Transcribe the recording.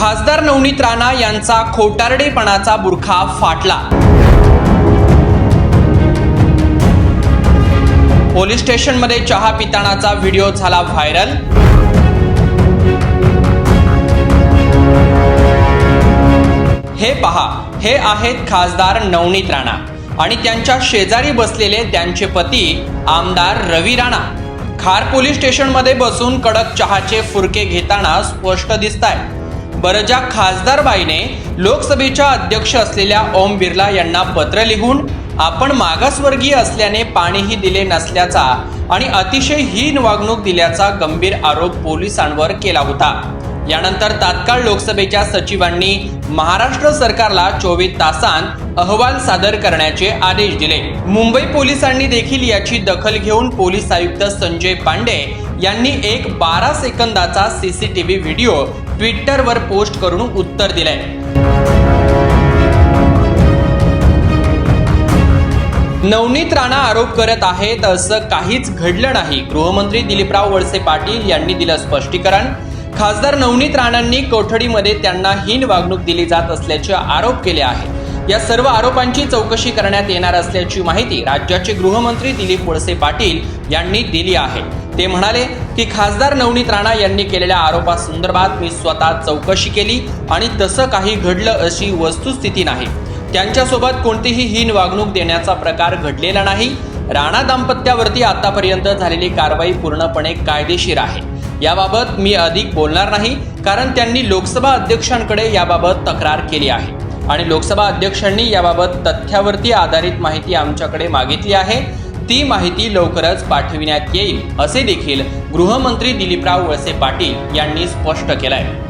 खासदार नवनीत राणा यांचा खोटारडेपणाचा बुरखा फाटला. पोलीस स्टेशनमध्ये चहा पितानाचा व्हिडिओ झाला व्हायरल. हे पहा हे आहेत खासदार नवनीत राणा आणि त्यांच्या शेजारी बसलेले त्यांचे पती आमदार रवी राणा. खार पोलीस स्टेशनमध्ये बसून कडक चहाचे फुरके घेताना स्पष्ट दिसत आहे बरं ज्या लोकसभेच्या अध्यक्ष असलेल्या ओम बिर्ला यांना पत्र लिहून आपण मागासवर्गीय असल्याने पाणीही दिले नसल्याचा आणि अतिशय हीन वागणूक दिल्याचा गंभीर आरोप पोलिसांवर केला होता. यानंतर तात्काळ लोकसभेच्या सचिवांनी महाराष्ट्र सरकारला चोवीस तासांत अहवाल सादर करण्याचे आदेश दिले. मुंबई पोलिसांनी देखील याची दखल घेऊन पोलीस आयुक्त संजय पांडे यांनी एक बारा सेकंदाचा सीसीटीव्ही व्हिडिओ ट्विटरवर पोस्ट करून उत्तर दिलंय. नवनीत राणा आरोप करत आहेत असं काहीच घडलं नाही. गृहमंत्री दिलीपराव वळसे पाटील यांनी दिलं स्पष्टीकरण. खासदार नवनीत राणांनी कोठडीमध्ये त्यांना हीन वागणूक दिली जात असल्याचे आरोप केले आहेत. या सर्व आरोपांची चौकशी करण्यात येणार असल्याची माहिती राज्याचे गृहमंत्री दिलीप वळसे पाटील यांनी दिली आहे. ते म्हणाले की खासदार नवनीत राणा यांनी केलेल्या आरोपासंदर्भात मी स्वतः चौकशी केली आणि तसं काही घडलं अशी वस्तुस्थिती नाही. त्यांच्यासोबत कोणतीही हीन वागणूक देण्याचा प्रकार घडलेला नाही. राणा दाम्पत्यावरती आतापर्यंत झालेली कारवाई पूर्णपणे कायदेशीर आहे. याबाबत मी अधिक बोलणार नाही कारण त्यांनी लोकसभा अध्यक्षांकडे याबाबत तक्रार केली आहे. आणि लोकसभा अध्यक्षांनी याबाबत तथ्यावरती आधारित माहिती आमच्याकडे मागितली आहे. ती माहिती लवकरच पाठविण्यात येईल असे देखील गृहमंत्री दिलीपराव वळसे पाटील यांनी स्पष्ट केलंय.